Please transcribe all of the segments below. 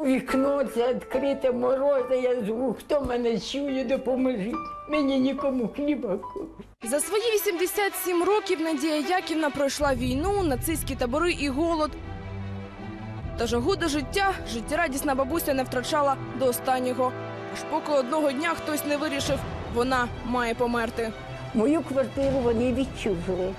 Вікно це відкрите морози, я зву, хто мене чує, допоможіть. Мені нікому хліба. За свої 87 років Надія Яківна пройшла війну, нацистські табори і голод. Та жагу до життя життєрадісна бабуся не втрачала до останнього. Аж поки одного дня хтось не вирішив, вона має померти. Мою квартиру вони відчужили.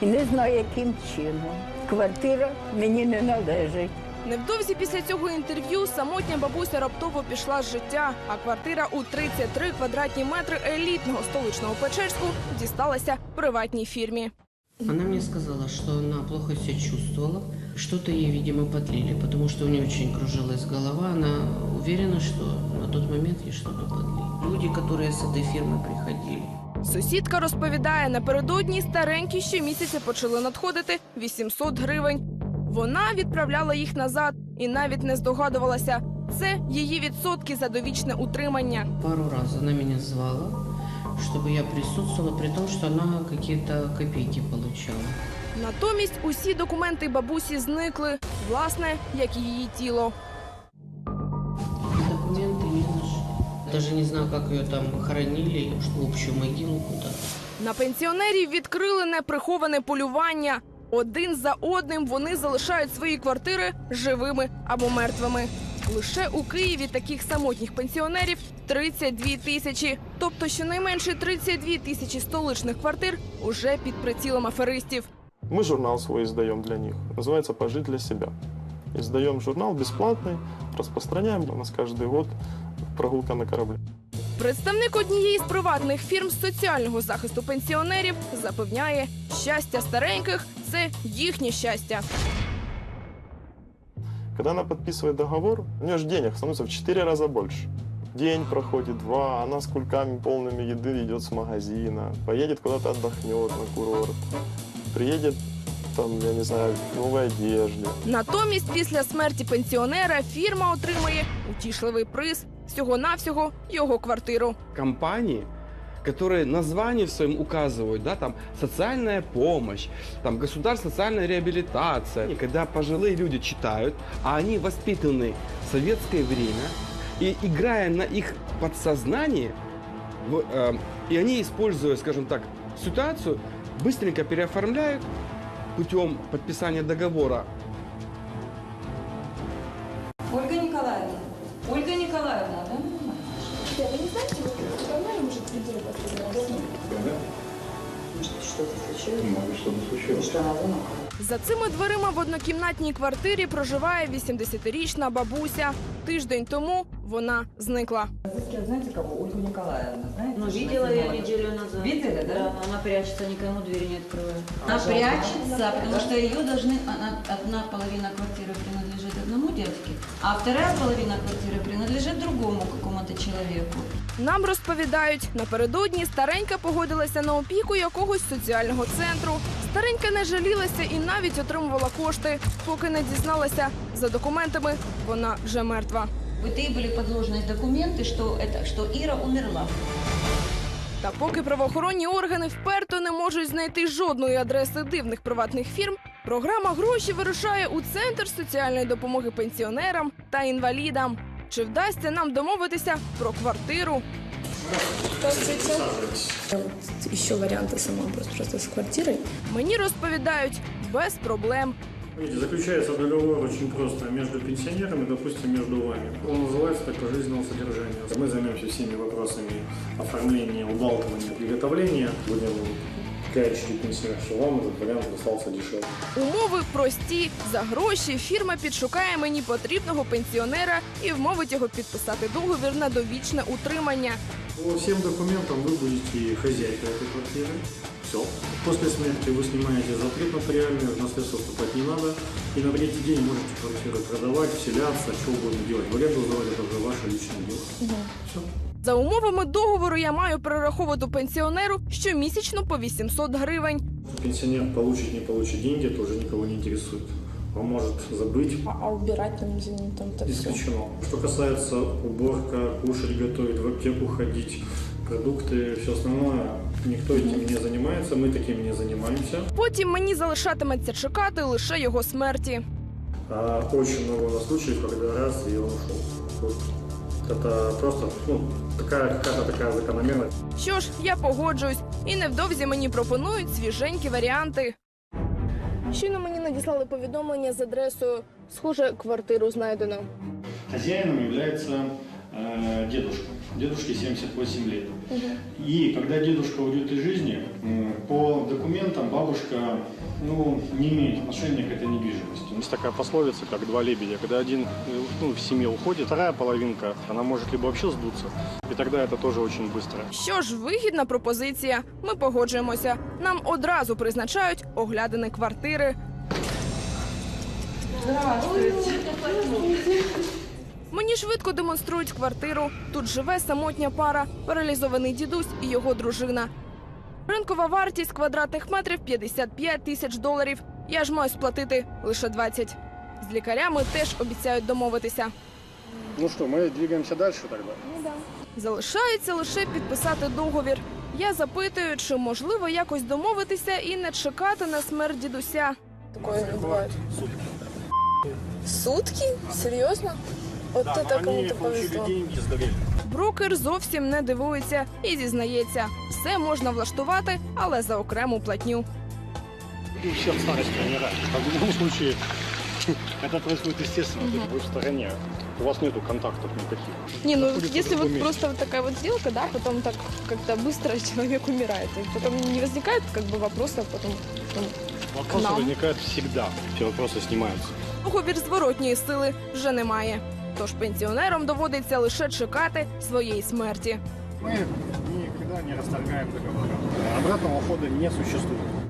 І не знаю, яким чином. Квартира мені не належить. Невдовзі після цього інтерв'ю самотня бабуся раптово пішла з життя, а квартира у 33 квадратні метри елітного столичного Печерську дісталася приватній фірмі. Она мне сказала, что она плохо себя чувствовала. Что-то ей, видимо, подлили, потому что у нее очень кружилась голова. Она уверена, что на тот момент ей что-то подлили. Люди, которые с этой фирмы приходили. Сусідка розповідає, напередодні старенькі щомісяця почали надходити 800 гривень. Вона відправляла їх назад і навіть не здогадувалася. Це її відсотки за довічне утримання. Пару раз она меня звала, чтобы я присутствовала, при том, что она какие-то копейки получала. Натомість усі документи бабусі зникли, власне, як і її тіло. Документы не нашли. Даже не знаю, как ее там хоронили, в общую могилу куда-то. На пенсіонерів відкрили неприховане полювання. Один за одним вони залишають свої квартири живими або мертвими. Лише у Києві таких самотніх пенсіонерів 32 тисячі. Тобто щонайменше 32 тисячі столичних квартир уже під прицілом аферистів. Мы журнал свой издаем для них. Называется «Пожить для себя». Издаем журнал бесплатный, распространяем. У нас каждый год прогулка на корабле. Представник однієї з приватних фірм з соціального захисту пенсіонерів запевняє, щастя стареньких це їхнє щастя. Когда она подписывает договор, у нее же денег становится в 4 раза больше. День проходит, два, она с кульками полными еды идет с магазина, поедет куда-то отдохнет на курорт, приедет там, я не знаю, в новой одежде. Натомість, після смерті пенсіонера фірма отримує утішливий приз всього-навсього його квартиру. компании, которые название в своем указывают, да, там социальная помощь, там государственная социальная реабилитация. И когда пожилые люди читают, а они воспитаны в советское время, и играя на их подсознании, в, э, и они, используя, скажем так, ситуацию, быстренько переоформляют путем подписания договора За цими дверима в однокімнатній квартирі проживає 80-річна бабуся. Тиждень тому вона зникла. Знаете кого? Ольгу Николаевну, знаете? Ну, что видела это ее такое? неделю назад. Видели, да? Да, она прячется, никому двери не открывает. Она прячется, потому что ее должны... она- одна половина квартиры принадлежит одному дядьке, а вторая половина квартиры принадлежит другому какому-то человеку. Нам розповідають, напередодні старенька погодилася на опіку якогось соціального центру. Старенька не жалілася і навіть отримувала кошти, поки не дізналася. За документами вона вже мертва. Вы были подложные документы, что, это, что Ира умерла. Та поки правоохоронні органи вперто не можуть знайти жодної адреси дивних приватних фірм, програма гроші вирушає у центр соціальної допомоги пенсіонерам та інвалідам. Чи вдасться нам домовитися про квартиру? еще варианты сама просто, просто с квартирой. Мені розповідають без проблем. Видите, Заключается договор очень просто между пенсионерами, допустим, между вами. Он называется так пожизненного содержания. Мы займемся всеми вопросами оформления, убалтывания, приготовления. Будем клячить пенсионеров, что вам этот вариант достался дешевле. Умови прості. За гроші фірма підшукає мені потрібного пенсіонера і вмовить його підписати договір на довічне утримання. По всем документам вы будете хозяйкой этой квартиры. Все. После смерти вы снимаете запрет нотариальный, в наследство вступать не надо. И на третий день можете квартиру продавать, вселяться, что угодно делать. В аренду сдавать это уже ваше личное дело. Все. За умовами договору я маю перераховувати пенсіонеру щомісячно по 800 гривень. Пенсионер получит, не получит деньги, это уже никого не интересует. Он может забыть, А, а убирать там, за ним там это все. исключено. Что касается уборка, кушать, готовить, в аптеку ходить, продукты, все остальное, никто этим не занимается, мы таким не занимаемся. Потім мені залишатиметься чекати лише його смерті. А очень много случаев, когда раз и он ушел. Это просто ну, така какая-то такая закономерность. Що ж, я погоджуюсь, і невдовзі мені пропонують свіженькі варіанти. Щойно мені надіслали повідомлення з адресою схоже, квартиру знайдено. Хазяїном є э, дедушка Дедушке 78 лет. И когда дедушка уйдет из жизни, м, по документам бабушка ну, не имеет отношения к этой недвижимости. Есть такая пословица, как два лебедя. Когда один э, ну, в семье уходит, вторая половинка, она может либо вообще сдуться, и тогда это тоже очень быстро. Що ж, вигідна пропозиція. Ми погоджуємося. Нам одразу призначають оглядини квартири. Мені швидко демонструють квартиру. Тут живе самотня пара, паралізований дідусь і його дружина. Ринкова вартість квадратних метрів 55 тисяч доларів. Я ж маю сплатити лише 20. З лікарями теж обіцяють домовитися. Ну что, мы двигаемся дальше тогда? Залишається лише підписати договір. Я запитую, чи можливо якось домовитися і не чекати на смерть дідуся. Такое не бывает. Сутки? Серьезно? Вот это кому-то повезло. деньги, сдавили. Брокер зовсім не дивується і зізнається, все можна влаштувати, але за окрему платню. Люди все в старости умирают. А в любом случае, это происходит естественно, то есть вы в стороне. У вас нету контактов никаких. Не, ну Находится в если другом вот месте. просто вот такая вот сделка, да, потом так как-то быстро человек умирает. И потом не возникает как бы вопроса потом. ну, Вопросы нам. возникают всегда. Все вопросы снимаются. Договір зворотньої сили вже немає. Тож пенсіонерам доводиться лише чекати своєї смерті. Ми ніколи не расторгаем договора. Обратного ходу не существует.